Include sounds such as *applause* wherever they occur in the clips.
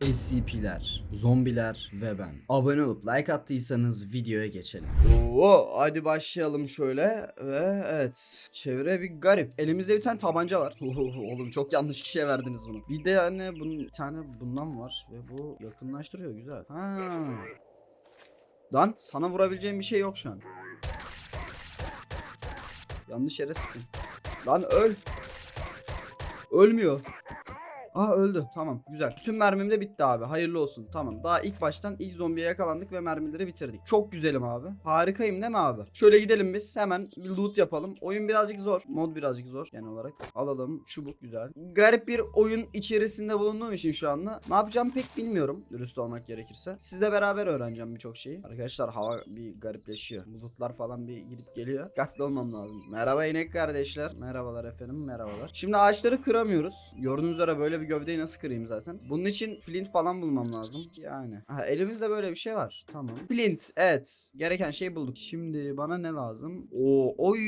SCP'ler, zombiler ve ben. Abone olup like attıysanız videoya geçelim. Oo, hadi başlayalım şöyle ve evet çevre bir garip. Elimizde bir tane tabanca var. *laughs* Oğlum çok yanlış kişiye verdiniz bunu. Bir de yani bunun bir tane bundan var ve bu yakınlaştırıyor güzel. Ha. Lan sana vurabileceğim bir şey yok şu an. Yanlış yere sıktım. Lan öl. Ölmüyor. Aa öldü. Tamam güzel. Bütün mermim de bitti abi. Hayırlı olsun. Tamam. Daha ilk baştan ilk zombiye yakalandık ve mermileri bitirdik. Çok güzelim abi. Harikayım değil mi abi? Şöyle gidelim biz. Hemen bir loot yapalım. Oyun birazcık zor. Mod birazcık zor genel olarak. Alalım. Çubuk güzel. Garip bir oyun içerisinde bulunduğum için şu anda ne yapacağım pek bilmiyorum. Dürüst olmak gerekirse. Sizle beraber öğreneceğim birçok şeyi. Arkadaşlar hava bir garipleşiyor. Bulutlar falan bir gidip geliyor. Dikkatli olmam lazım. Merhaba inek kardeşler. Merhabalar efendim. Merhabalar. Şimdi ağaçları kıramıyoruz. Gördüğünüz üzere böyle bir gövdeyi nasıl kırayım zaten. Bunun için flint falan bulmam lazım. Yani. Ha, elimizde böyle bir şey var. Tamam. Flint. Evet. Gereken şeyi bulduk. Şimdi bana ne lazım? Oo, oy.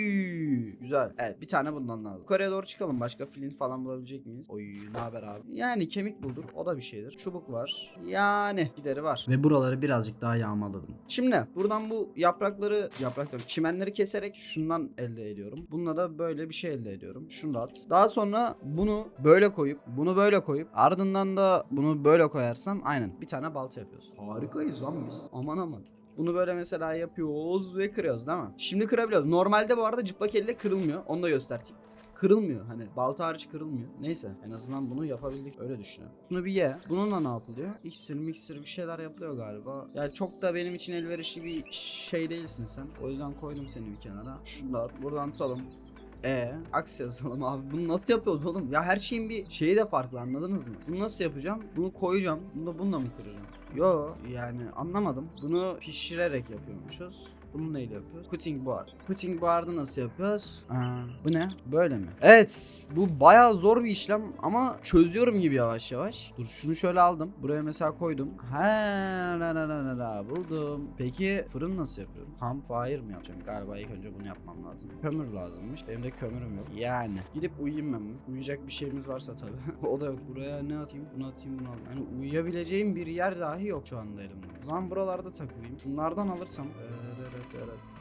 Güzel. Evet bir tane bundan lazım. Yukarıya doğru çıkalım. Başka flint falan bulabilecek miyiz? Oy ne haber abi? Yani kemik bulduk. O da bir şeydir. Çubuk var. Yani gideri var. Ve buraları birazcık daha yağmaladım. Şimdi buradan bu yaprakları yaprakları çimenleri keserek şundan elde ediyorum. Bununla da böyle bir şey elde ediyorum. Şunu da at. Daha sonra bunu böyle koyup bunu böyle koyup ardından da bunu böyle koyarsam aynen bir tane balta yapıyoruz. Harikayız lan biz. Aman aman. Bunu böyle mesela yapıyoruz ve kırıyoruz değil mi? Şimdi kırabiliyoruz. Normalde bu arada cıplak elle kırılmıyor. Onu da göstereyim. Kırılmıyor hani balta hariç kırılmıyor. Neyse en azından bunu yapabildik öyle düşünüyorum. Bunu bir ye. Bununla ne yapılıyor? İksir miksir bir şeyler yapılıyor galiba. Yani çok da benim için elverişli bir şey değilsin sen. O yüzden koydum seni bir kenara. At. buradan tutalım. E aks yazalım abi. Bunu nasıl yapıyoruz oğlum? Ya her şeyin bir şeyi de farklı anladınız mı? Bunu nasıl yapacağım? Bunu koyacağım. Bunu da bununla mı kıracağım? Yo yani anlamadım. Bunu pişirerek yapıyormuşuz. Bunu neyle yapıyoruz? Cutting board. Cutting board'ı nasıl yapıyoruz? Aa, bu ne? Böyle mi? Evet. Bu bayağı zor bir işlem ama çözüyorum gibi yavaş yavaş. Dur şunu şöyle aldım. Buraya mesela koydum. Ha la la la la buldum. Peki fırın nasıl yapıyorum? Campfire mı yapacağım? Galiba ilk önce bunu yapmam lazım. Kömür lazımmış. Benim de kömürüm yok. Yani gidip uyuyayım ben. Uyuyacak bir şeyimiz varsa tabii. *laughs* o da yok. Buraya ne atayım? Bunu atayım bunu alayım. Yani uyuyabileceğim bir yer dahi yok şu anda elimde. O zaman buralarda takılayım. Şunlardan alırsam. shut up.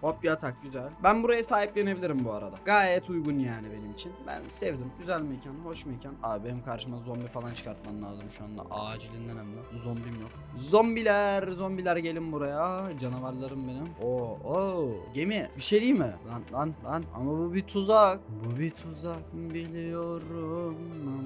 Hop yatak güzel. Ben buraya sahiplenebilirim bu arada. Gayet uygun yani benim için. Ben sevdim. Güzel mekan, hoş mekan. Abi benim karşıma zombi falan çıkartman lazım şu anda. Acilinden hem de. Zombim yok. Zombiler, zombiler gelin buraya. Canavarlarım benim. Oo, oo. Gemi. Bir şey değil mi? Lan, lan, lan. Ama bu bir tuzak. Bu bir tuzak biliyorum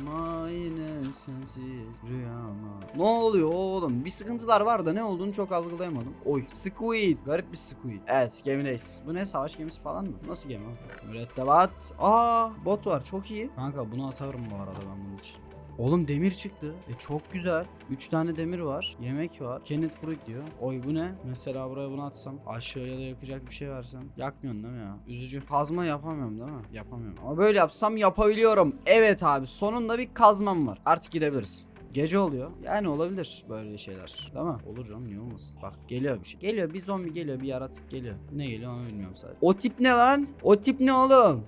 ama yine sensiz rüyama. Ne oluyor oğlum? Bir sıkıntılar var da ne olduğunu çok algılayamadım. Oy, squid. Garip bir squid. Evet, gemideyiz. Bu ne? Savaş gemisi falan mı? Nasıl gemi? Mürettebat. Aa, bot var. Çok iyi. Kanka bunu atarım bu arada ben bunun için. Oğlum demir çıktı. E çok güzel. 3 tane demir var. Yemek var. Kenneth Fruit diyor. Oy bu ne? Mesela buraya bunu atsam. Aşağıya da yakacak bir şey versem. Yakmıyorsun değil mi ya? Üzücü. Kazma yapamıyorum değil mi? Yapamıyorum. Ama böyle yapsam yapabiliyorum. Evet abi. Sonunda bir kazmam var. Artık gidebiliriz. Gece oluyor. Yani olabilir böyle şeyler. Değil mi? Olur canım niye olmasın? Bak geliyor bir şey. Geliyor bir zombi geliyor bir yaratık geliyor. Ne geliyor onu bilmiyorum sadece. O tip ne lan? O tip ne oğlum?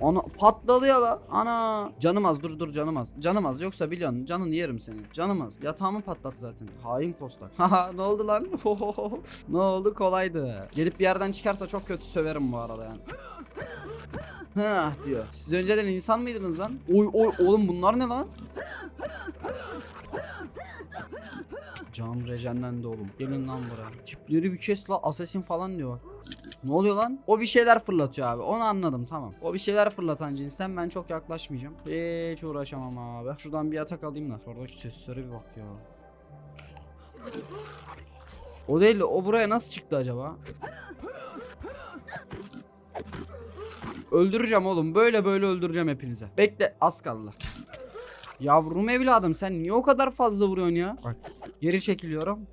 Ana patladı ya la. Ana. Canım az dur dur canım az. Canım az yoksa biliyorsun canını yerim senin. Canım az. Yatağımı patlattı zaten. Hain kostak. *laughs* Haha ne oldu lan? *laughs* ne oldu kolaydı. Gelip bir yerden çıkarsa çok kötü söverim bu arada yani. *laughs* Hah diyor. Siz önceden insan mıydınız lan? Oy oy oğlum bunlar ne lan? Canım rejenlendi oğlum. Gelin lan buraya. Tipleri bir kes la. Assassin falan diyor. Ne oluyor lan? O bir şeyler fırlatıyor abi. Onu anladım tamam. O bir şeyler fırlatan cinsten ben çok yaklaşmayacağım. Hiç uğraşamam abi. Şuradan bir yatak alayım da. Şuradaki seslere bir bak ya. O değil de o buraya nasıl çıktı acaba? Öldüreceğim oğlum. Böyle böyle öldüreceğim hepinize. Bekle az kaldı. Yavrum evladım sen niye o kadar fazla vuruyorsun ya? Bak geri çekiliyorum.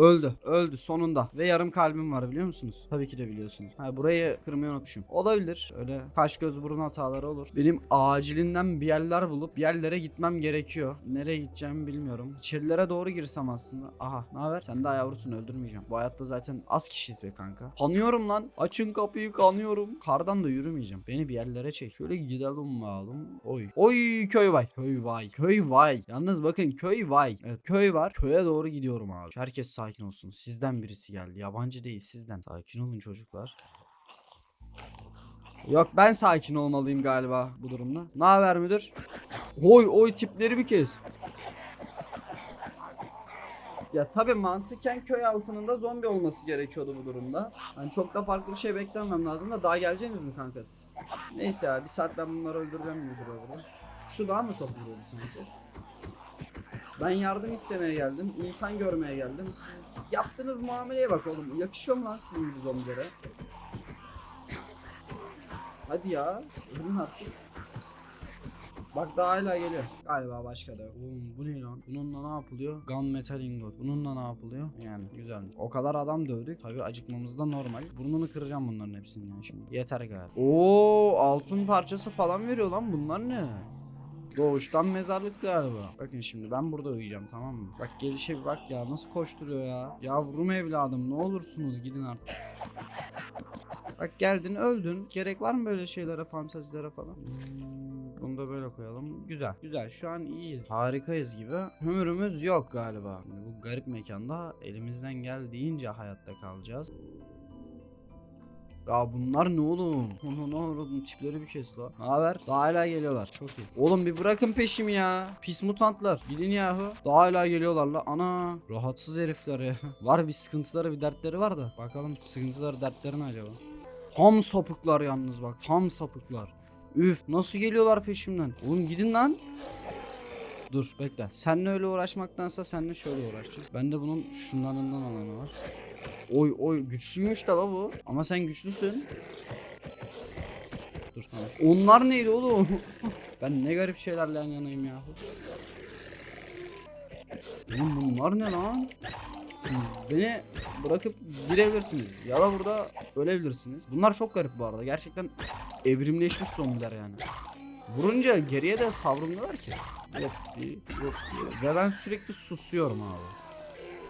Öldü. Öldü sonunda. Ve yarım kalbim var biliyor musunuz? Tabii ki de biliyorsunuz. Ha burayı kırmayı unutmuşum. Olabilir. Öyle kaş göz burun hataları olur. Benim acilinden bir yerler bulup bir yerlere gitmem gerekiyor. Nereye gideceğimi bilmiyorum. İçerilere doğru girsem aslında. Aha ne haber? Sen daha yavrusun öldürmeyeceğim. Bu hayatta zaten az kişiyiz be kanka. Kanıyorum lan. Açın kapıyı kanıyorum. Kardan da yürümeyeceğim. Beni bir yerlere çek. Şöyle gidelim bakalım. Oy. Oy köy vay. Köy vay. Köy vay. Yalnız bakın köy vay. Evet köy var. Köye doğru gidiyorum abi. Herkes sakin olsun. Sizden birisi geldi. Yabancı değil sizden. Sakin olun çocuklar. Yok ben sakin olmalıyım galiba bu durumda. Ne haber müdür? Oy oy tipleri bir kez. Ya tabi mantıken köy halkının da zombi olması gerekiyordu bu durumda. Hani çok da farklı bir şey beklemem lazım da daha geleceğiniz mi kanka siz? Neyse ya bir saat ben bunları öldüreceğim duruyor burada. Şu daha mı çok vuruyordu sanki? Ben yardım istemeye geldim. insan görmeye geldim. Siz yaptığınız muameleye bak oğlum. Yakışıyor mu lan sizin gibi zombilere? Hadi ya. Ölün artık. Bak daha hala geliyor. Galiba başka da yok. Oğlum bu ne lan? Bununla ne yapılıyor? Gun metal ingot. Bununla ne yapılıyor? Yani güzel. O kadar adam dövdük. Tabii acıkmamız da normal. Burnunu kıracağım bunların hepsini yani şimdi. Yeter galiba. Oo altın parçası falan veriyor lan. Bunlar ne? Doğuştan mezarlık galiba. Bakın şimdi ben burada uyuyacağım tamam mı? Bak gelişe bir bak ya nasıl koşturuyor ya. Yavrum evladım ne olursunuz gidin artık. Bak geldin öldün. Gerek var mı böyle şeylere fantazilere falan? Hmm, Bunu da böyle koyalım. Güzel. Güzel. Şu an iyiyiz. Harikayız gibi. Ömrümüz yok galiba. Bu garip mekanda elimizden geldiğince hayatta kalacağız. Ya bunlar ne oğlum? Onu ne oğlum tipleri bir kes la. Ne haber? Daha hala geliyorlar. Çok iyi. Oğlum bir bırakın peşimi ya. Pis mutantlar. Gidin yahu. Daha hala geliyorlar la. Ana. Rahatsız herifler ya. *laughs* var bir sıkıntıları bir dertleri var da. Bakalım sıkıntıları dertleri ne acaba? Tam sapıklar yalnız bak. Tam sapıklar. Üf nasıl geliyorlar peşimden? Oğlum gidin lan. Dur bekle. Seninle öyle uğraşmaktansa seninle şöyle uğraşacağım. Ben de bunun şunlarından alanı var. Oy oy güçlüymüş da la bu. Ama sen güçlüsün. Dur tamam. Onlar neydi oğlum? *laughs* ben ne garip şeylerle yan yanayım ya. Oğlum bunlar ne lan? Beni bırakıp gidebilirsiniz. Ya da burada ölebilirsiniz. Bunlar çok garip bu arada. Gerçekten evrimleşmiş zombiler yani. Vurunca geriye de savrulmuyorlar ki. Yok diye, yok diye. Ve ben sürekli susuyorum abi.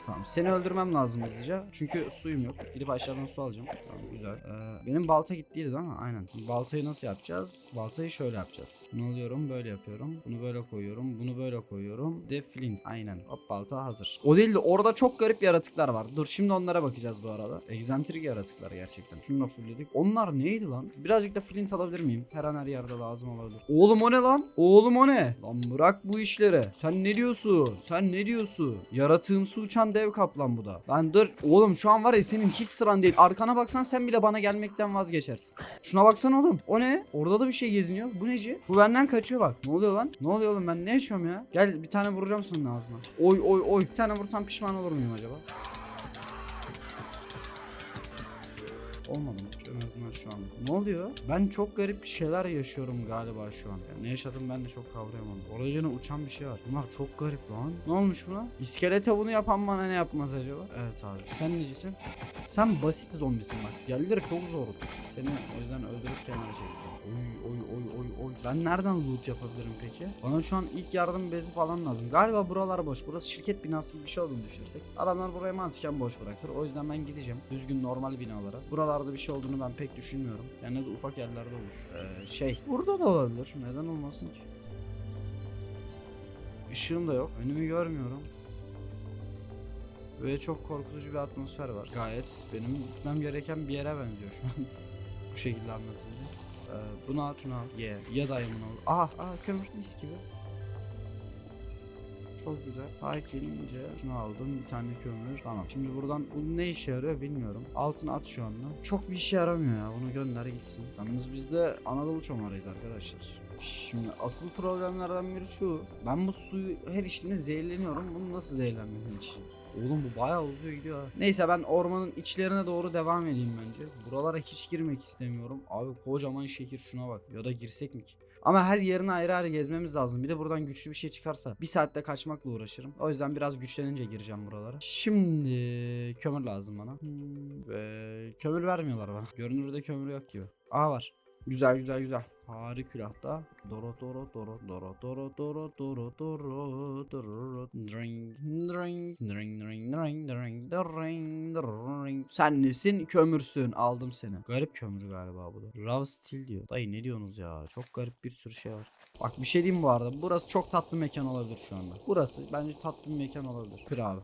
Tamam seni öldürmem lazım hızlıca. Çünkü suyum yok. Gidip aşağıdan su alacağım. Tamam güzel. Ee, benim balta gittiydi değil mi? Aynen. Baltayı nasıl yapacağız? Baltayı şöyle yapacağız. Ne alıyorum? Böyle yapıyorum. Bunu böyle koyuyorum. Bunu böyle koyuyorum. De flint. Aynen. Hop balta hazır. O değil de orada çok garip yaratıklar var. Dur şimdi onlara bakacağız bu arada. Egzantrik yaratıklar gerçekten. Şunu da fullledik. Onlar neydi lan? Birazcık da flint alabilir miyim? Her an her yerde lazım olabilir. Oğlum o ne lan? Oğlum o ne? Lan bırak bu işleri. Sen ne diyorsun? Sen ne diyorsun? Yaratığımsı uçan dev kaplan bu da. Lan dur. Oğlum şu an var ya senin hiç sıran değil. Arkana baksan sen bile bana gelmekten vazgeçersin. Şuna baksana oğlum. O ne? Orada da bir şey geziniyor. Bu neci? Bu benden kaçıyor bak. Ne oluyor lan? Ne oluyor oğlum ben ne yaşıyorum ya? Gel bir tane vuracağım senin ağzına. Oy oy oy. Bir tane vursam pişman olur muyum acaba? Olmadı mı? En azından şu an. Ne oluyor? Ben çok garip şeyler yaşıyorum galiba şu an. Yani ne yaşadım ben de çok kavrayamadım. Yine uçan bir şey var. Bunlar çok garip lan. Ne olmuş buna? İskelete bunu yapan bana ne yapmaz acaba? Evet abi. Sen necisin? Sen basit zombisin bak. Yerleri çok zor. Seni o yüzden öldürüp kenara çektim. Oy oy oy oy oy. Ben nereden loot yapabilirim peki? Bana şu an ilk yardım bezi falan lazım. Galiba buralar boş. Burası şirket binası gibi bir şey olduğunu düşünürsek. Adamlar burayı mantıken boş bırakır. O yüzden ben gideceğim. Düzgün normal binalara. Buralarda bir şey olduğunu ben pek düşünmüyorum. Yani de ufak yerlerde olur. Ee, şey. Burada da olabilir. Neden olmasın ki? Işığım da yok. Önümü görmüyorum. Ve çok korkutucu bir atmosfer var. Gayet benim gitmem gereken bir yere benziyor şu an. *laughs* Bu şekilde anlatınca. Ee, bunu al şunu al ye. Ya dayımın ol. Aha, aha kömür mis gibi. Çok güzel. Hike inince şunu aldım bir tane kömür. Tamam. Şimdi buradan bu ne işe yarıyor bilmiyorum. Altına at şu anda. Çok bir işe yaramıyor ya. Bunu gönder gitsin. Yalnız biz de Anadolu çomarıyız arkadaşlar. Şimdi asıl problemlerden biri şu. Ben bu suyu her içtiğimde zehirleniyorum. Bunu nasıl zehirlenmedim hiç? Oğlum bu bayağı uzuyor gidiyor. Neyse ben ormanın içlerine doğru devam edeyim bence. Buralara hiç girmek istemiyorum. Abi kocaman şehir şuna bak. Ya da girsek mi ki? Ama her yerini ayrı ayrı gezmemiz lazım. Bir de buradan güçlü bir şey çıkarsa bir saatte kaçmakla uğraşırım. O yüzden biraz güçlenince gireceğim buralara. Şimdi kömür lazım bana. Hmm, ve kömür vermiyorlar bana. Görünürde kömür yok gibi. Aa var. Güzel güzel güzel. Harikulahta. Doro doro doro doro doro doro doro doro doro drink drink drink drink drink drink drink drink Sen nesin? Kömürsün. Aldım seni. Garip kömür galiba bu da. Raw steel diyor. Dayı ne diyorsunuz ya? Çok garip bir sürü şey var. Bak bir şey diyeyim bu arada. Burası çok tatlı mekan olabilir şu anda. Burası bence tatlı bir mekan olabilir. Kır abi.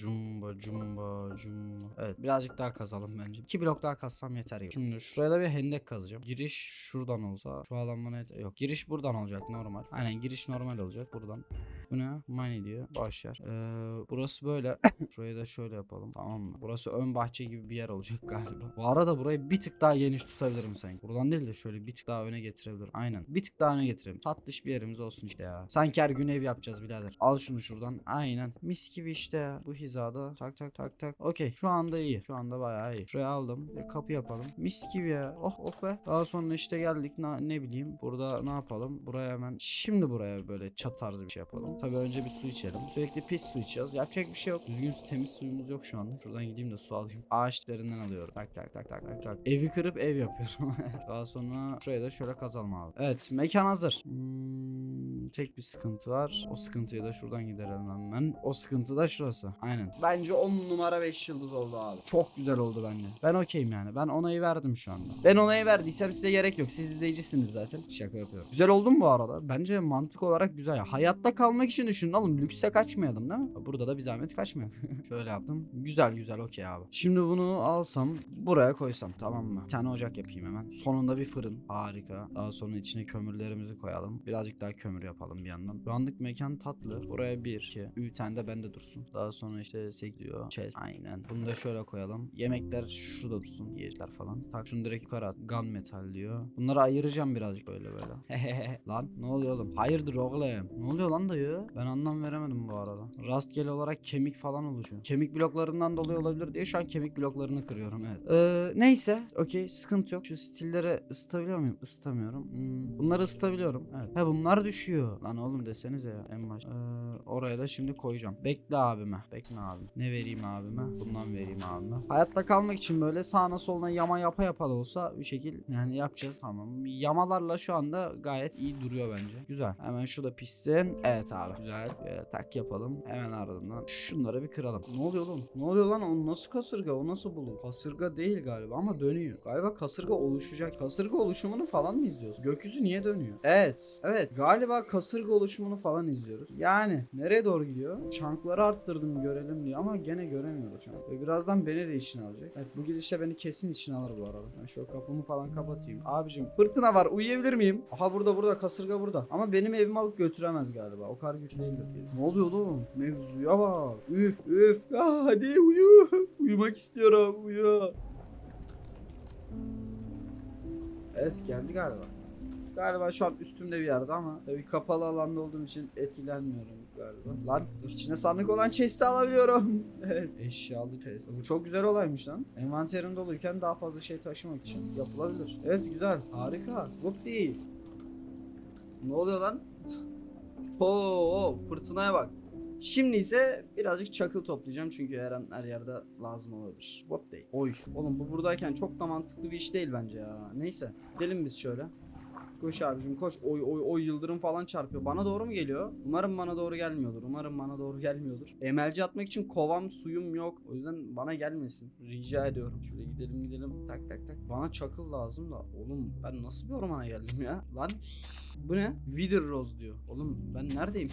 Cumba cumba cumba. Evet birazcık daha kazalım bence. İki blok daha kazsam yeter gibi. Şimdi şuraya da bir hendek kazacağım. Giriş şuradan olsa şu alan bana yeter. Yok giriş buradan olacak normal. Aynen giriş normal olacak buradan. Bu ne? Mine diyor. Boş yer. Ee, burası böyle. *coughs* Şurayı da şöyle yapalım. Tamam mı? Burası ön bahçe gibi bir yer olacak *laughs* galiba. Bu arada burayı bir tık daha geniş tutabilirim sanki. Buradan değil de şöyle bir tık daha öne getirebilirim. Aynen. Bir tık daha öne getirelim. Tatlış bir yerimiz olsun işte ya. Sanki her gün ev yapacağız birader. Al şunu şuradan. Aynen. Mis gibi işte ya. Bu hizada. Tak tak tak tak. Okey. Şu anda iyi. Şu anda bayağı iyi. Şuraya aldım. Bir kapı yapalım. Mis gibi ya. Oh oh be. Daha sonra işte geldik. Na, ne bileyim. Burada ne yapalım? Buraya hemen. Şimdi buraya böyle çat tarzı bir şey yapalım. Tabii önce bir su içelim. Sürekli pis su içiyoruz. Yapacak bir şey yok. Düzgün temiz suyumuz yok şu anda. Şuradan gideyim de su alayım. Ağaçlarından alıyorum. Tak tak tak tak tak tak. Evi kırıp ev yapıyorum. *laughs* Daha sonra şuraya da şöyle kazalım abi. Evet mekan hazır. Hmm, tek bir sıkıntı var. O sıkıntıyı da şuradan giderelim hemen. O sıkıntı da şurası. Aynen. Bence 10 numara 5 yıldız oldu abi. Çok güzel oldu bence. Ben okeyim yani. Ben onayı verdim şu anda. Ben onayı verdiysem size gerek yok. Siz izleyicisiniz zaten. Şaka yapıyorum. Güzel oldu mu bu arada? Bence mantık olarak güzel. Ya. Hayatta kalmak için düşünün oğlum. Lükse kaçmayalım değil mi? Burada da bir zahmet kaçmayalım. *laughs* Şöyle yaptım. Güzel güzel okey abi. Şimdi bunu alsam buraya koysam tamam mı? Bir tane ocak yapayım hemen. Sonunda bir fırın. Harika. Daha sonra içine kömürlerimizi koyalım. Birazcık daha kömür yapalım bir yandan. Şu anlık mekan tatlı. Buraya bir, iki, bir tane de bende dursun. Daha sonra işte sekliyor. Chest. Aynen. Bunu da şöyle koyalım. Yemekler şurada dursun. Yiyecekler falan. Tak şunu direkt yukarı at. Gun metal diyor. Bunları ayıracağım birazcık böyle böyle. *laughs* lan ne oluyor oğlum? Hayırdır oğlum? Ne oluyor lan dayı? Ben anlam veremedim bu arada. Rastgele olarak kemik falan oluşuyor. Kemik bloklarından dolayı olabilir diye şu an kemik bloklarını kırıyorum evet. Ee, neyse okey sıkıntı yok. Şu stilleri ısıtabiliyor muyum? Isıtamıyorum. Hmm, bunları ısıtabiliyorum. Evet. He bunlar düşüyor. Lan oğlum desenize ya en baş. Ee, oraya da şimdi koyacağım. Bekle abime. Bekle abim. Ne vereyim abime? Bundan vereyim abime. Hayatta kalmak için böyle sağına soluna yama yapa yapa da olsa bir şekil yani yapacağız. Tamam. Yamalarla şu anda gayet iyi duruyor bence. Güzel. Hemen şurada pişsin. Evet abi. Güzel. Ee, tak yapalım. Hemen ardından şunları bir kıralım. Ne oluyor oğlum? Ne oluyor lan? O nasıl kasırga? O nasıl bulut? Kasırga değil galiba ama dönüyor. Galiba kasırga oluşacak. Kasırga oluşumunu falan mı izliyoruz? Gökyüzü niye dönüyor? Evet. Evet. Galiba kasırga oluşumunu falan izliyoruz. Yani nereye doğru gidiyor? Çankları arttırdım görelim diye ama gene göremiyoruz şu an. Ve birazdan beni de içine alacak. Evet bu gidişle beni kesin içine alır bu arada. Ben şöyle kapımı falan kapatayım. Abicim fırtına var uyuyabilir miyim? Aha burada burada kasırga burada. Ama benim evimi alıp götüremez galiba. O kadar güçlü değildir diye. Ne oluyor oğlum? Mevzuya bak. Üf üf. Ya hadi uyu. Uyumak istiyorum. Uyu. Evet geldi galiba. Galiba şu an üstümde bir yerde ama tabii kapalı alanda olduğum için etkilenmiyorum galiba. Lan içine sandık olan chest'i alabiliyorum. *laughs* evet eşyalı chest. Bu çok güzel olaymış lan. Envanterim doluyken daha fazla şey taşımak için yapılabilir. Evet güzel harika. Çok değil. Ne oluyor lan? Oo, fırtınaya bak. Şimdi ise birazcık çakıl toplayacağım çünkü her an her yerde lazım olabilir. What day? Oy oğlum bu buradayken çok da mantıklı bir iş değil bence ya. Neyse gidelim biz şöyle. Koş abicim koş. Oy oy oy yıldırım falan çarpıyor. Bana doğru mu geliyor? Umarım bana doğru gelmiyordur. Umarım bana doğru gelmiyordur. Emelci atmak için kovam suyum yok. O yüzden bana gelmesin. Rica ediyorum. Şöyle gidelim gidelim. Tak tak tak. Bana çakıl lazım da. Oğlum ben nasıl bir ormana geldim ya? Lan bu ne? Wither Rose diyor. Oğlum ben neredeyim?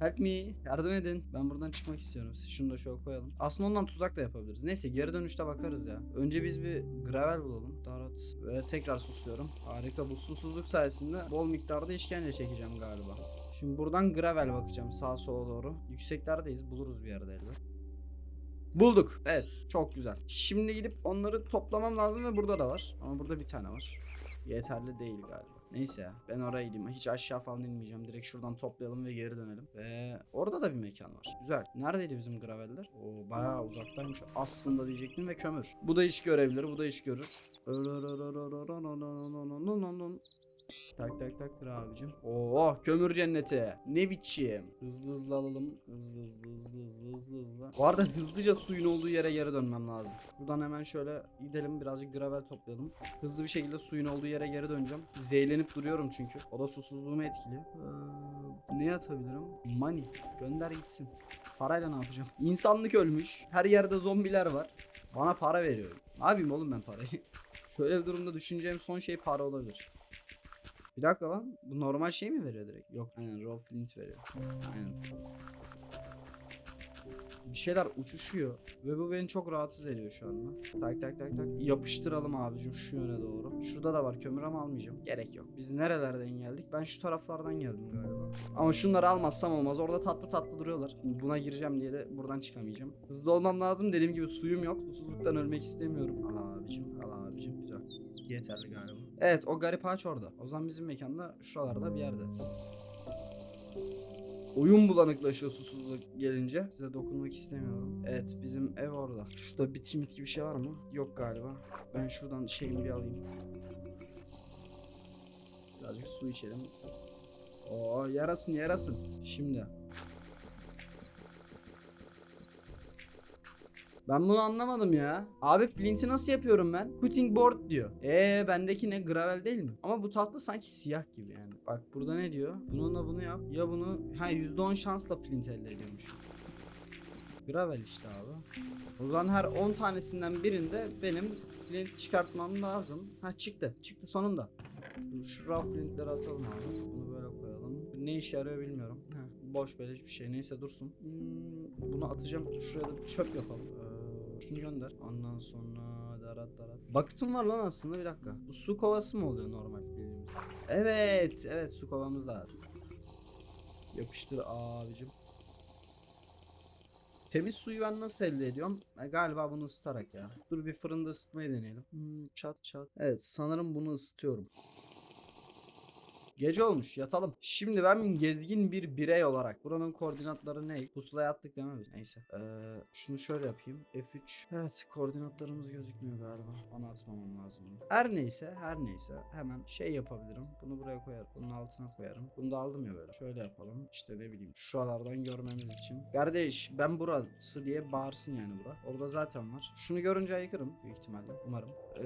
Help me. Yardım edin. Ben buradan çıkmak istiyorum. Şunu da şöyle koyalım. Aslında ondan tuzak da yapabiliriz. Neyse geri dönüşte bakarız ya. Önce biz bir gravel bulalım. Darat. Ve tekrar susuyorum. Harika. Bu susuzluk sayesinde bol miktarda işkence çekeceğim galiba. Şimdi buradan gravel bakacağım sağa sola doğru. Yükseklerdeyiz. Buluruz bir yerde elbet. Bulduk. Evet. Çok güzel. Şimdi gidip onları toplamam lazım ve burada da var. Ama burada bir tane var. Yeterli değil galiba. Neyse ya ben oraya gideyim. Hiç aşağı falan inmeyeceğim. Direkt şuradan toplayalım ve geri dönelim. Ve orada da bir mekan var. Güzel. Neredeydi bizim graveller? Oo bayağı uzaktaymış. Aslında diyecektim ve kömür. Bu da iş görebilir. Bu da iş görür. Tak tak tak abicim. Oo kömür cenneti. Ne biçim. Hızlı hızlı alalım. Hızlı hızlı hızlı hızlı hızlı hızlı. Bu arada hızlıca suyun olduğu yere geri dönmem lazım. Buradan hemen şöyle gidelim birazcık gravel toplayalım. Hızlı bir şekilde suyun olduğu yere geri döneceğim. Zehirlenip duruyorum çünkü. O da susuzluğumu etkiliyor. Ee, ne atabilirim? Money. Gönder gitsin. Parayla ne yapacağım? İnsanlık ölmüş. Her yerde zombiler var. Bana para veriyor. Ne yapayım oğlum ben parayı? *laughs* Şöyle bir durumda düşüneceğim son şey para olabilir. Bir dakika lan. Bu normal şey mi veriyor direkt? Yok. Aynen raw flint veriyor. Aynen. Bir şeyler uçuşuyor ve bu beni çok rahatsız ediyor şu anda. Tak tak tak tak. Yapıştıralım abicim şu yöne doğru. Şurada da var kömür ama almayacağım. Gerek yok. Biz nerelerden geldik? Ben şu taraflardan geldim galiba. Ama şunları almazsam olmaz. Orada tatlı tatlı duruyorlar. Buna gireceğim diye de buradan çıkamayacağım. Hızlı olmam lazım. Dediğim gibi suyum yok. Susuzluktan ölmek istemiyorum. Al abicim. Al abicim. Güzel. Yeterli galiba. Evet o garip ağaç orada. O zaman bizim mekanda şuralarda bir yerde. Oyun bulanıklaşıyor susuzluk gelince. Size dokunmak istemiyorum. Evet bizim ev orada. Şurada bitki mitki bir şey var mı? Yok galiba. Ben şuradan şeyimi bir alayım. Birazcık su içelim. Oo yarasın yarasın. Şimdi. Ben bunu anlamadım ya. Abi flint'i nasıl yapıyorum ben? Cutting board diyor. Eee bendeki ne gravel değil mi? Ama bu tatlı sanki siyah gibi yani. Bak burada ne diyor? Bununla bunu yap. Ya bunu ha %10 şansla flint elde ediyormuş. Gravel işte abi. Zaman her 10 tanesinden birinde benim flint çıkartmam lazım. Ha çıktı. Çıktı sonunda. Şu raw flintleri atalım abi. Bunu böyle koyalım. Ne işe yarıyor bilmiyorum. Heh, boş böyle hiçbir şey. Neyse dursun. Hmm, bunu atacağım. Şuraya da bir çöp yapalım. Şunu gönder. Ondan sonra darat darat. Bucket'ım var lan aslında bir dakika. Bu su kovası mı oluyor normal bildiğimiz? Evet. Evet su kovamız da var. Yapıştır abicim. Temiz suyu ben nasıl elde ediyorum? E, galiba bunu ısıtarak ya. Dur bir fırında ısıtmayı deneyelim. Hmm, çat çat. Evet sanırım bunu ısıtıyorum. Gece olmuş yatalım. Şimdi ben gezgin bir birey olarak buranın koordinatları ne? Pusulaya attık değil mi? Neyse. Ee, şunu şöyle yapayım. F3. Evet koordinatlarımız gözükmüyor galiba. Bana atmamam lazım. Her neyse her neyse hemen şey yapabilirim. Bunu buraya koyarım. Bunun altına koyarım. Bunu da aldım ya böyle. Şöyle yapalım. İşte ne bileyim şuralardan görmemiz için. Kardeş ben burası diye bağırsın yani bura. Orada zaten var. Şunu görünce ayıkırım büyük ihtimalle. Umarım. Ee,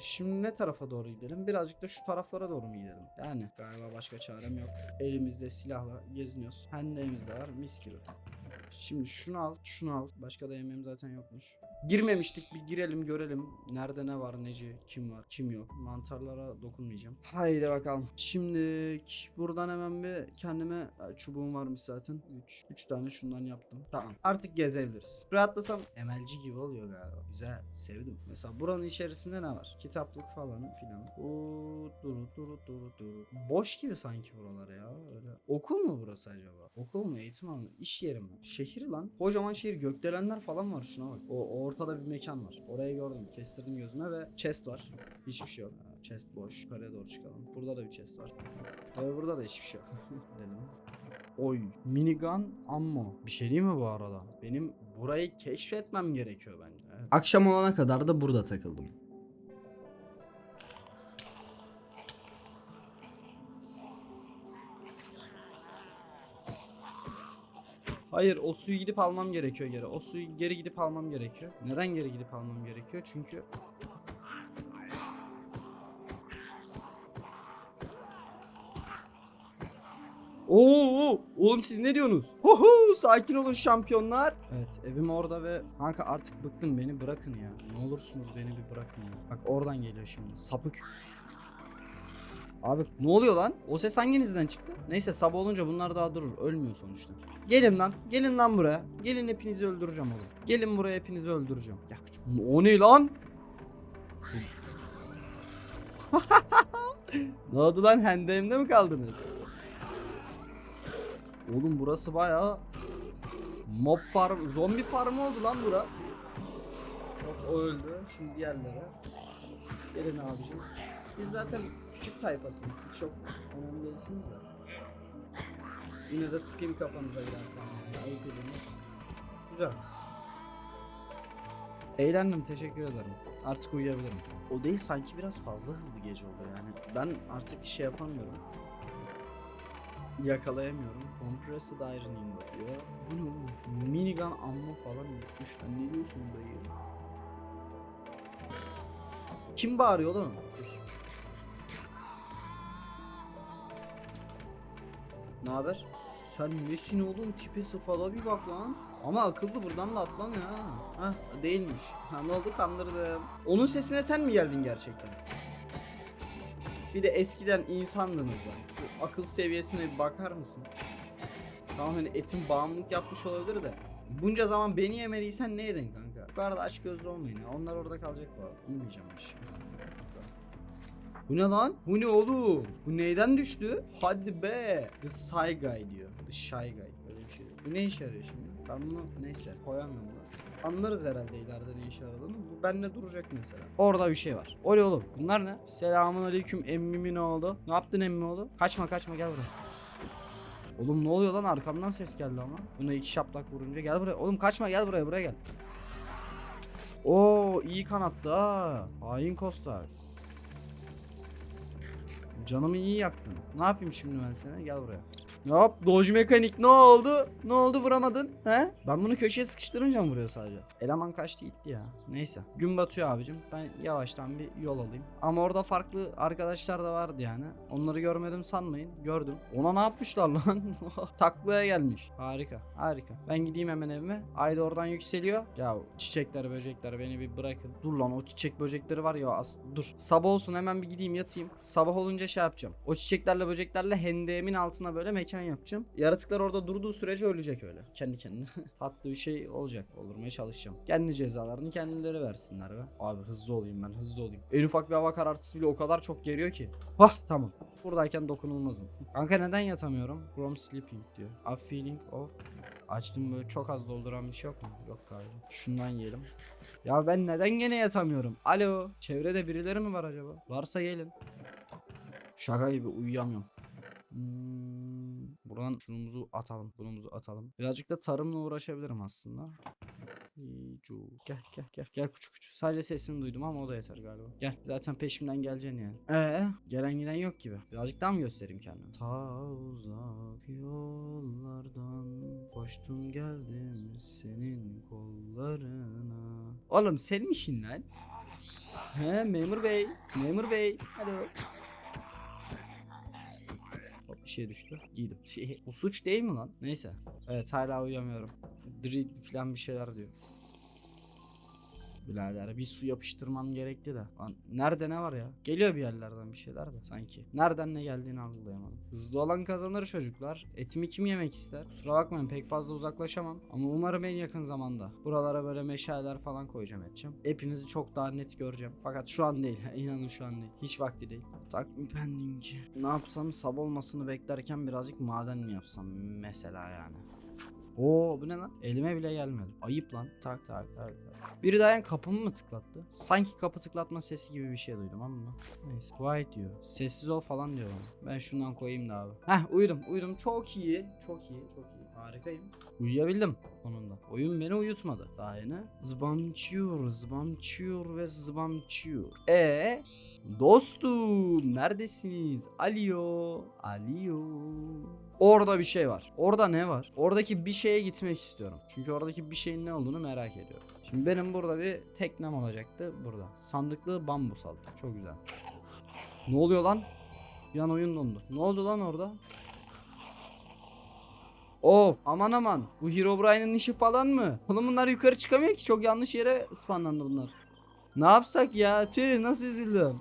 şimdi ne tarafa doğru gidelim? Birazcık da şu taraflara doğru mu gidelim? Yani galiba başka çarem yok. Elimizde silahla geziniyoruz. Hendeğimiz de var mis gibi. Şimdi şunu al, şunu al. Başka da yemeğim zaten yokmuş. Girmemiştik bir girelim görelim. Nerede ne var neci, kim var, kim yok. Mantarlara dokunmayacağım. Haydi bakalım. Şimdi buradan hemen bir kendime Ay, çubuğum varmış zaten. 3 3 tane şundan yaptım. Tamam. Artık gezebiliriz. Buraya atlasam emelci gibi oluyor galiba. Güzel. Sevdim. Mesela buranın içerisinde ne var? Kitaplık falan filan. Oo, dur dur dur dur. Boş gibi sanki buralar ya. Öyle. Okul mu burası acaba? Okul mu? Eğitim alanı? İş yeri mi? Şehir lan. Kocaman şehir. Gökdelenler falan var. Şuna bak. O ortada bir mekan var. Orayı gördüm. Kestirdim gözüme ve chest var. Hiçbir şey yok. Chest boş. Yukarıya doğru çıkalım. Burada da bir chest var. Ve burada da hiçbir şey yok. *laughs* Gidelim. Oy. Minigun ammo. Bir şey değil mi bu arada? Benim burayı keşfetmem gerekiyor bence. Evet. Akşam olana kadar da burada takıldım. Hayır o suyu gidip almam gerekiyor geri. O suyu geri gidip almam gerekiyor. Neden geri gidip almam gerekiyor? Çünkü Oo, oğlum siz ne diyorsunuz? Huhu, sakin olun şampiyonlar. Evet, evim orada ve kanka artık bıktım beni bırakın ya. Ne olursunuz beni bir bırakın ya. Bak oradan geliyor şimdi. Sapık. Abi ne oluyor lan? O ses hanginizden çıktı? Neyse sabah olunca bunlar daha durur. Ölmüyor sonuçta. Gelin lan. Gelin lan buraya. Gelin hepinizi öldüreceğim oğlum. Gelin buraya hepinizi öldüreceğim. Ya, o ne lan? *laughs* ne oldu lan? Hendeğimde mi kaldınız? Oğlum burası bayağı mob farm, zombi farmı oldu lan bura. Hop, o öldü. Şimdi diğerlere. Gelin abicim. Biz zaten küçük tayfasınız. Siz çok önemli değilsiniz de. Yine de sıkayım kafanıza yani, Ayıp ediniz. Güzel. Eğlendim teşekkür ederim. Artık uyuyabilirim. O değil sanki biraz fazla hızlı gece oldu yani. Ben artık şey yapamıyorum. Yakalayamıyorum. Compressed Iron Ingot diyor. Bu ne oğlum? Minigun ammo falan lan ne diyorsun dayı? Kim bağırıyor oğlum? Dur. Ne haber? Sen nesin oğlum? Tipe sıfala bir bak lan. Ama akıllı buradan da atlamıyor ha. Ha değilmiş. Ha ne oldu kandırdım. Onun sesine sen mi geldin gerçekten? Bir de eskiden insandınız lan. Şu akıl seviyesine bir bakar mısın? Tamam hani etin bağımlılık yapmış olabilir de. Bunca zaman beni yemeliysen ne yedin kanka? Bu kadar da aç gözlü olmayın ya. Onlar orada kalacak bu arada. İnmeyeceğim ben şimdi. Bu ne lan? Bu ne oğlum? Bu neyden düştü? Hadi be. The Shy Guy diyor. The Shy Guy. Öyle bir şey. Bu ne işe yarıyor şimdi? Ben bunu neyse koyamıyorum da. Anlarız herhalde ileride ne işe yaradığını. Bu benimle duracak mesela. Orada bir şey var. O ne oğlum? Bunlar ne? Selamun aleyküm emmimin oğlu. Ne yaptın emmi oğlu? Kaçma kaçma gel buraya. Oğlum ne oluyor lan arkamdan ses geldi ama. Buna iki şaplak vurunca gel buraya. Oğlum kaçma gel buraya buraya gel. Oo iyi kanatlı ha. Hain Kostak. Canımı iyi yaktın. Ne yapayım şimdi ben sana? Gel buraya. Hop Doge mekanik ne oldu? Ne oldu vuramadın? He? Ben bunu köşeye sıkıştırınca mı vuruyor sadece? Eleman kaçtı gitti ya. Neyse. Gün batıyor abicim. Ben yavaştan bir yol alayım. Ama orada farklı arkadaşlar da vardı yani. Onları görmedim sanmayın. Gördüm. Ona ne yapmışlar lan? *laughs* Taklaya gelmiş. Harika. Harika. Ben gideyim hemen evime. Ayda oradan yükseliyor. Ya çiçekler böcekler beni bir bırakın. Dur lan o çiçek böcekleri var ya as dur. Sabah olsun hemen bir gideyim yatayım. Sabah olunca şey yapacağım. O çiçeklerle böceklerle hendeğimin altına böyle mekan yapacağım. Yaratıklar orada durduğu sürece ölecek öyle. Kendi kendine. *laughs* Tatlı bir şey olacak. Olurmaya çalışacağım. Kendi cezalarını kendileri versinler be. Abi hızlı olayım ben hızlı olayım. En ufak bir hava karartısı bile o kadar çok geriyor ki. Hah tamam. Buradayken dokunulmazım. Kanka neden yatamıyorum? From sleeping diyor. A feeling of Açtım böyle çok az dolduran bir şey yok mu? Yok galiba. Şundan yiyelim. Ya ben neden gene yatamıyorum? Alo. Çevrede birileri mi var acaba? Varsa gelin. Şaka gibi uyuyamıyorum. Hmm, buradan şunumuzu atalım. Bunumuzu atalım. Birazcık da tarımla uğraşabilirim aslında. İyicu. Gel gel gel. Gel küçük küçük. Sadece sesini duydum ama o da yeter galiba. Gel. Zaten peşimden geleceksin yani. Ee, gelen giden yok gibi. Birazcık daha mı göstereyim kendimi? Ta uzak yollardan koştum geldim senin kollarına. Oğlum senin işin lan. He memur bey. Memur bey. Alo. Bir şey düştü. Giydim. Bu suç değil mi lan? Neyse. Evet hala uyuyamıyorum. Dread falan bir şeyler diyor. Birader bir su yapıştırmam gerekti de. Lan nerede ne var ya? Geliyor bir yerlerden bir şeyler de sanki. Nereden ne geldiğini algılayamadım. Hızlı olan kazanır çocuklar. Etimi kim yemek ister? Kusura bakmayın pek fazla uzaklaşamam. Ama umarım en yakın zamanda. Buralara böyle meşaleler falan koyacağım edeceğim. Hepinizi çok daha net göreceğim. Fakat şu an değil. *laughs* İnanın şu an değil. Hiç vakti değil. Takvim pending. Ne yapsam sabah olmasını beklerken birazcık maden mi yapsam mesela yani. Oo bu ne lan? Elime bile gelmedi. Ayıp lan. Tak tak tak. tak. Biri dayan kapımı mı tıklattı? Sanki kapı tıklatma sesi gibi bir şey duydum ama. Neyse. Quiet diyor. Sessiz ol falan diyor. Ben şundan koyayım da abi. Heh uyudum uyudum. Çok iyi. Çok iyi. Çok iyi. Harikayım. Uyuyabildim sonunda. Oyun beni uyutmadı. Daha yeni. Zıbamçıyor, zıbamçıyor ve zıbamçıyor. E Dostum neredesiniz? Alo. Alo. Orada bir şey var. Orada ne var? Oradaki bir şeye gitmek istiyorum. Çünkü oradaki bir şeyin ne olduğunu merak ediyorum. Şimdi benim burada bir teknem olacaktı. Burada. Sandıklı bambus aldım. Çok güzel. Ne oluyor lan? Bir an oyun dondu. Ne oldu lan orada? Of aman aman. Bu Herobrine'in işi falan mı? Oğlum bunlar yukarı çıkamıyor ki. Çok yanlış yere spawnlandı bunlar. Ne yapsak ya? Tüh nasıl üzüldüm.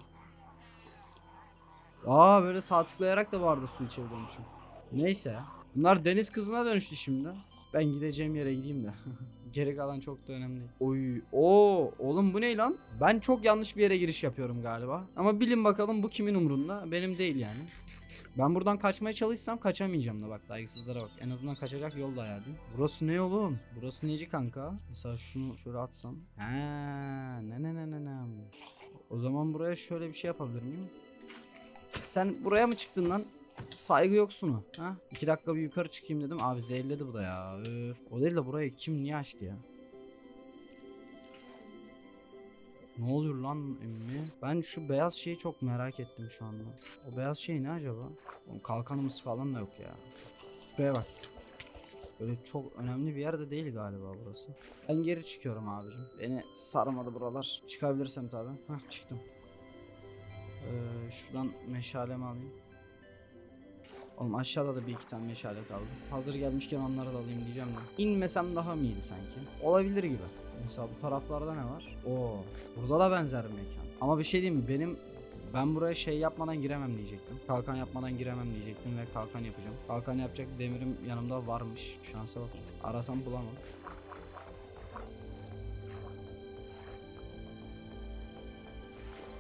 Aa böyle sağ tıklayarak da vardı su içebiliyormuşum. Neyse. Bunlar deniz kızına dönüştü şimdi. Ben gideceğim yere gideyim de. *laughs* Geri kalan çok da önemli. Oy, o oğlum bu ne lan? Ben çok yanlış bir yere giriş yapıyorum galiba. Ama bilin bakalım bu kimin umrunda? Benim değil yani. Ben buradan kaçmaya çalışsam kaçamayacağım da bak saygısızlara bak. En azından kaçacak yol da ayarlayayım. Burası ne oğlum? Burası neci kanka? Mesela şunu şöyle atsam. Ha, ne ne ne ne ne. O zaman buraya şöyle bir şey yapabilir miyim? Sen buraya mı çıktın lan? Saygı yoksunu. Ha? İki dakika bir yukarı çıkayım dedim. Abi zehirledi bu da ya. Öf. O değil de burayı kim niye açtı ya? Ne oluyor lan emmi? Ben şu beyaz şeyi çok merak ettim şu anda. O beyaz şey ne acaba? Oğlum kalkanımız falan da yok ya. Şuraya bak. Böyle çok önemli bir yerde değil galiba burası. Ben geri çıkıyorum abicim. Beni sarmadı buralar. Çıkabilirsem tabi. Hah çıktım. Ee, şuradan meşalemi alayım. Oğlum aşağıda da bir iki tane meşale kaldı. Hazır gelmişken onları da alayım diyeceğim de. İnmesem daha mı iyiydi sanki? Olabilir gibi. Mesela bu taraflarda ne var? Oo, burada da benzer bir mekan. Ama bir şey diyeyim mi? Benim ben buraya şey yapmadan giremem diyecektim. Kalkan yapmadan giremem diyecektim ve kalkan yapacağım. Kalkan yapacak demirim yanımda varmış. Şansa bak. Arasam bulamam.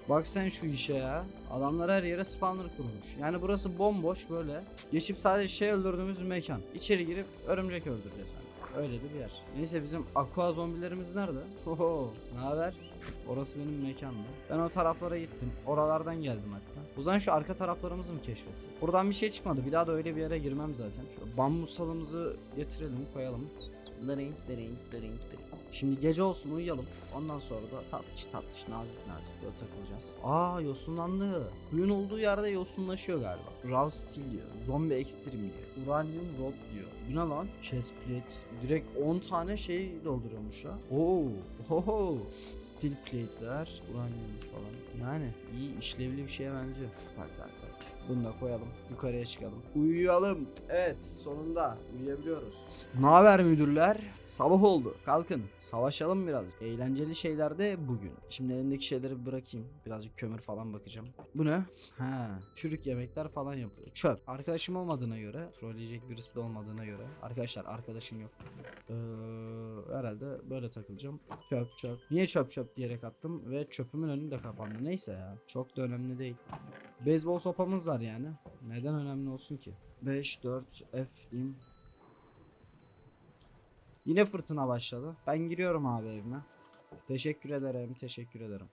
Bak sen şu işe ya. Adamlar her yere spawner kurmuş. Yani burası bomboş böyle. Geçip sadece şey öldürdüğümüz bir mekan. İçeri girip örümcek öldüreceğiz hani. Öyle de bir yer. Neyse bizim aqua zombilerimiz nerede? Oho, ne haber? Orası benim mekandı. Ben o taraflara gittim. Oralardan geldim hatta. O zaman şu arka taraflarımızı mı keşfetsek? Buradan bir şey çıkmadı. Bir daha da öyle bir yere girmem zaten. Şu bambu salımızı getirelim, koyalım. Dırink, dırink, dırink, dırink. Şimdi gece olsun uyuyalım. Ondan sonra da tatlış tatlış nazik nazik böyle takılacağız. Aa yosunlandı. Suyun olduğu yerde yosunlaşıyor galiba. Raw Steel diyor. Zombie Extreme diyor. Uranium Rod diyor. Bu ne lan? Chest plate. Direkt 10 tane şey dolduruyormuş ha. Oo. Oho. Steel plate'ler. Uranium falan. Yani iyi işlevli bir şeye benziyor. Bak bak bak. Bunu da koyalım. Yukarıya çıkalım. Uyuyalım. Evet sonunda uyuyabiliyoruz. Ne haber müdürler? Sabah oldu. Kalkın. Savaşalım birazcık. Eğlenceli şeyler de bugün. Şimdi elimdeki şeyleri bırakayım. Birazcık kömür falan bakacağım. Bu ne? Ha, çürük yemekler falan yapıyor. Çöp. Arkadaşım olmadığına göre, trolleyecek birisi de olmadığına göre. Arkadaşlar arkadaşım yok. Ee, herhalde böyle takılacağım. Çöp çöp. Niye çöp çöp diyerek attım ve çöpümün önü de kapandı. Neyse ya. Çok da önemli değil. Beyzbol sopamız var yani. Neden önemli olsun ki? 5 4 F im. Yine fırtına başladı. Ben giriyorum abi evime. Teşekkür ederim, teşekkür ederim.